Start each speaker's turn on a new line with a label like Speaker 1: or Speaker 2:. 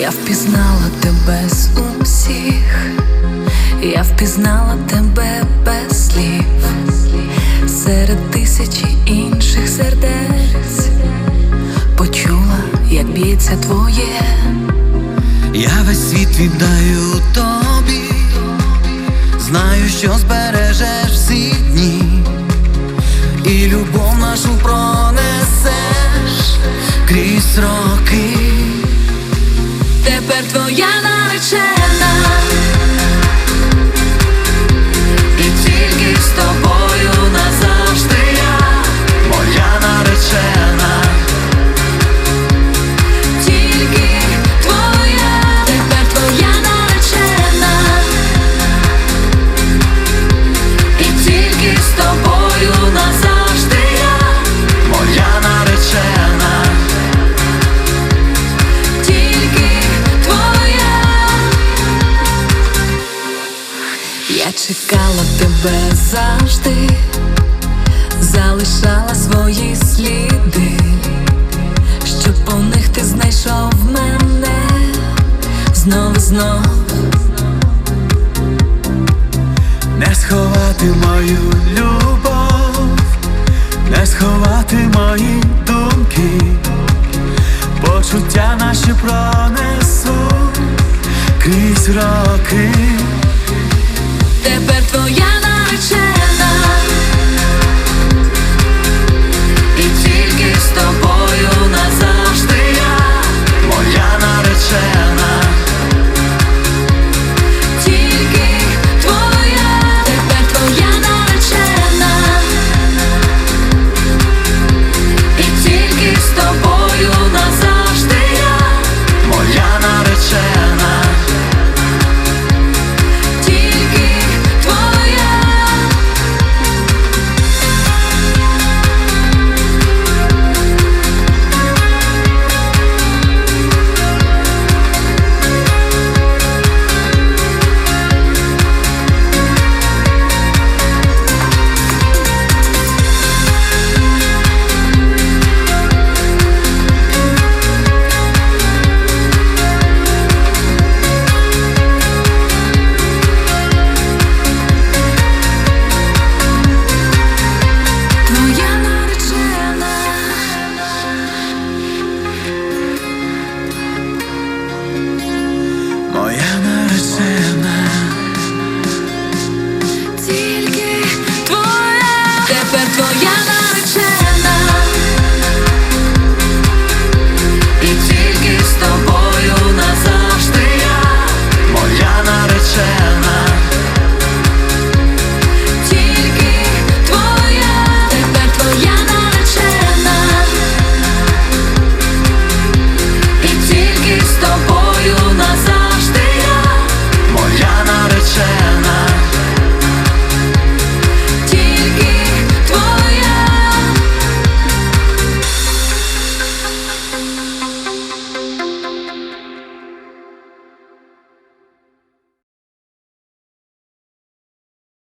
Speaker 1: Я впізнала тебе з усіх, я впізнала тебе без слів, серед тисячі інших сердець, почула, як б'ється твоє.
Speaker 2: Я весь світ віддаю тобі, знаю, що збережеш всі дні, і любов нашу пронесеш крізь роки.
Speaker 1: Тепер твоя наречена, Я чекала тебе завжди, залишала свої сліди, щоб по них ти знайшов мене знов знов.
Speaker 2: не сховати мою любов, не сховати мої думки, почуття наші пронесу крізь роки.
Speaker 1: Тепер твоя.